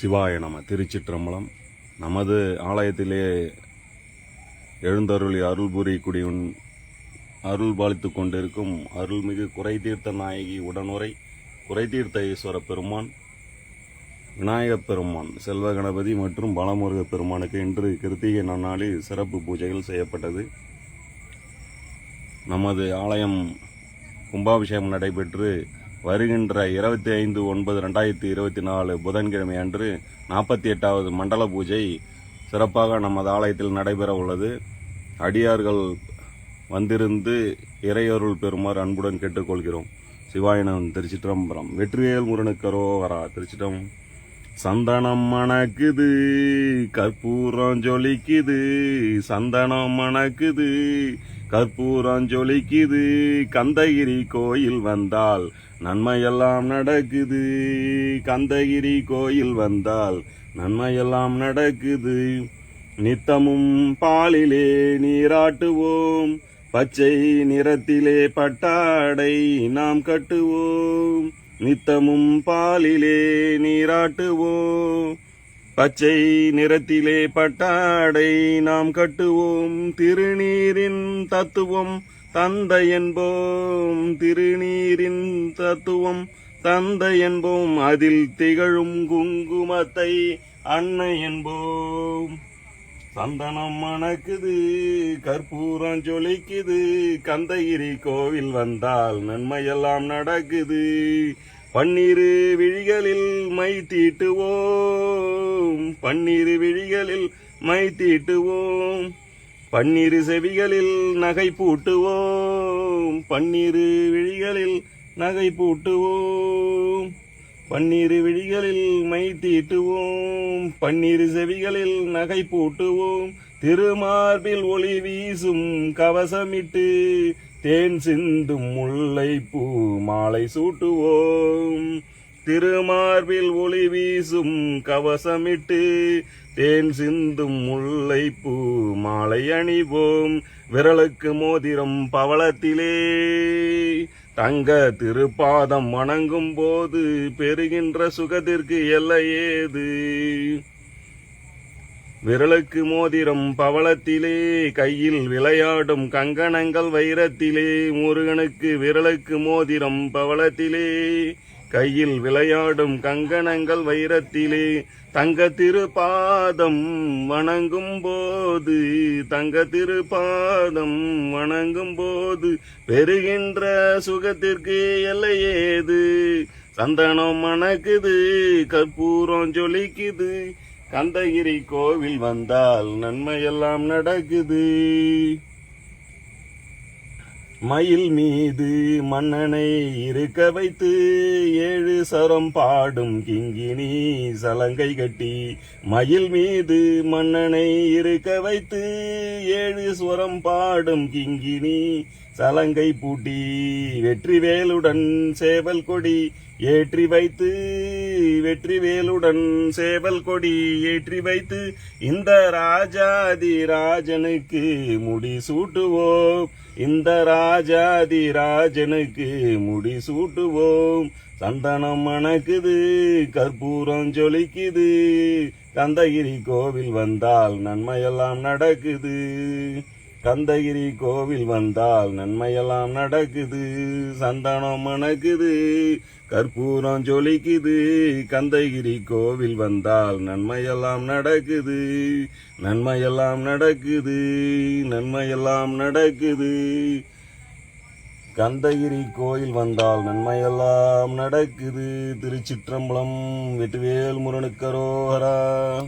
சிவாய நம திருச்சிற்றம்பலம். நமது ஆலயத்திலே எழுந்தருளி அருள் புரியக்கூடியவன் அருள் பாலித்து கொண்டிருக்கும் அருள்மிகு குறை தீர்த்த நாயகி உடனுரை குறை தீர்த்த ஈஸ்வர பெருமான் விநாயகப் பெருமான் செல்வ கணபதி மற்றும் பலமுருக பெருமானுக்கு இன்று கிருத்திகை நன்னாளில் சிறப்பு பூஜைகள் செய்யப்பட்டது. நமது ஆலயம் கும்பாபிஷேகம் நடைபெற்று வருகின்ற இருபத்தி ஐந்து ஒன்பது ரெண்டாயிரத்தி இருபத்தி நாலு புதன்கிழமை அன்று நாற்பத்தி எட்டாவது மண்டல பூஜை சிறப்பாக நமது ஆலயத்தில் நடைபெற உள்ளது. அடியார்கள் வந்திருந்து இறையருள் பெறுமாறு அன்புடன் கேட்டுக்கொள்கிறோம். சிவாயனம் திருச்சிற்றம்பலம் வெற்றிவேல் முருகனுக்கரோவரா திருச்சிட்டம் சந்தனம் மணக்குது கற்பூரம் ஜொலிக்குது சந்தனம் மணக்குது கற்பூரஞ்சொலிக்குது கந்தகிரி கோயில் வந்தால் நன்மையெல்லாம் நடக்குது. கந்தகிரி கோயில் வந்தால் நன்மையெல்லாம் நடக்குது. நித்தமும் பாலிலே நீராட்டுவோம் பச்சை நிறத்திலே பட்டாடை நாம் கட்டுவோம். நித்தமும் பாலிலே நீராட்டுவோம் பச்சை நிறத்திலே பட்டாடை நாம் கட்டுவோம். திருநீரின் தத்துவம் தந்தை என்போம். திருநீரின் தத்துவம் தந்தை என்போம். அதில் திகழும் குங்குமத்தை அன்னை என்போம். சந்தனம் மணக்குது கற்பூரம் ஜொலிக்குது. கந்தகிரி கோவில் வந்தால் நன்மையெல்லாம் நடக்குது. பன்னிரு விழிகளில் மை தீட்டுவோம். பன்னிரு விழிகளில் மை தீட்டுவோம். பன்னிரு செவிகளில் நகை பூட்டுவோம். பன்னிரு விழிகளில் நகை பூட்டுவோம். பன்னிரு விழிகளில் மை தீட்டுவோம். பன்னிரு செவிகளில் நகை பூட்டுவோம். திருமார்பில் ஒளி வீசும் கவசமிட்டு தேன் சிந்தும் முல்லை பூ மாலை சூட்டுவோம். திருமார்பில் ஒளி வீசும் கவசமிட்டு தேன் சிந்தும் முல்லை பூ மாலை அணிவோம். விரலுக்கு மோதிரம் பவளத்திலே. தங்க திருப்பாதம் வணங்கும் போது பெறுகின்ற சுகத்திற்கு எல்லையேது விரலுக்கு மோதிரம் பவளத்திலே கையில் விளையாடும் கங்கணங்கள் வைரத்திலே முருகனுக்கு விரலுக்கு மோதிரம் பவளத்திலே கையில் விளையாடும் கங்கணங்கள் வைரத்திலே தங்க திருப்பாதம் வணங்கும் போது தங்க திருப்பாதம் வணங்கும் போது பெறுகின்ற சுகத்திற்கு எல்லையேது சந்தனம் மணக்குது கற்பூரம் ஜொலிக்குது கந்தகிரி கோவில் வந்தால் நன்மையெல்லாம் நடக்குது. மயில் மீது மன்னனை இருக்க வைத்து ஏழு சரம் பாடும் கிங்கினி சலங்கை கட்டி மயில் மீது மன்னனை இருக்க வைத்து ஏழு ஸ்வரம் பாடும் கிங்கினி சலங்கை பூட்டி வெற்றிவேலுடன் சேவல் கொடி ஏற்றி வைத்து வெற்றிவேலுடன் சேவல் கொடி ஏற்றி வைத்து இந்த ராஜாதி ராஜனுக்கு முடி சூட்டுவோம். இந்த ராஜாதி ராஜனுக்கு முடி சூட்டுவோம் சந்தனம் மணக்குது கற்பூரம் ஜொலிக்குது. கந்தகிரி கோவில் வந்தால் நன்மையெல்லாம் நடக்குது. கந்தகிரி கோவில் வந்தால் நன்மையெல்லாம் நடக்குது. சந்தனம் மணக்குது கற்பூரம் ஜொலிக்குது. கந்தகிரி கோவில் வந்தால் நன்மையெல்லாம் நடக்குது. நன்மையெல்லாம் நடக்குது. நன்மையெல்லாம் நடக்குது. கந்தகிரி கோயில் வந்தால் நன்மையெல்லாம் நடக்குது. திருச்சிற்றம்பலம் வெட்டுவேல் முருகனுக்கரோஹரா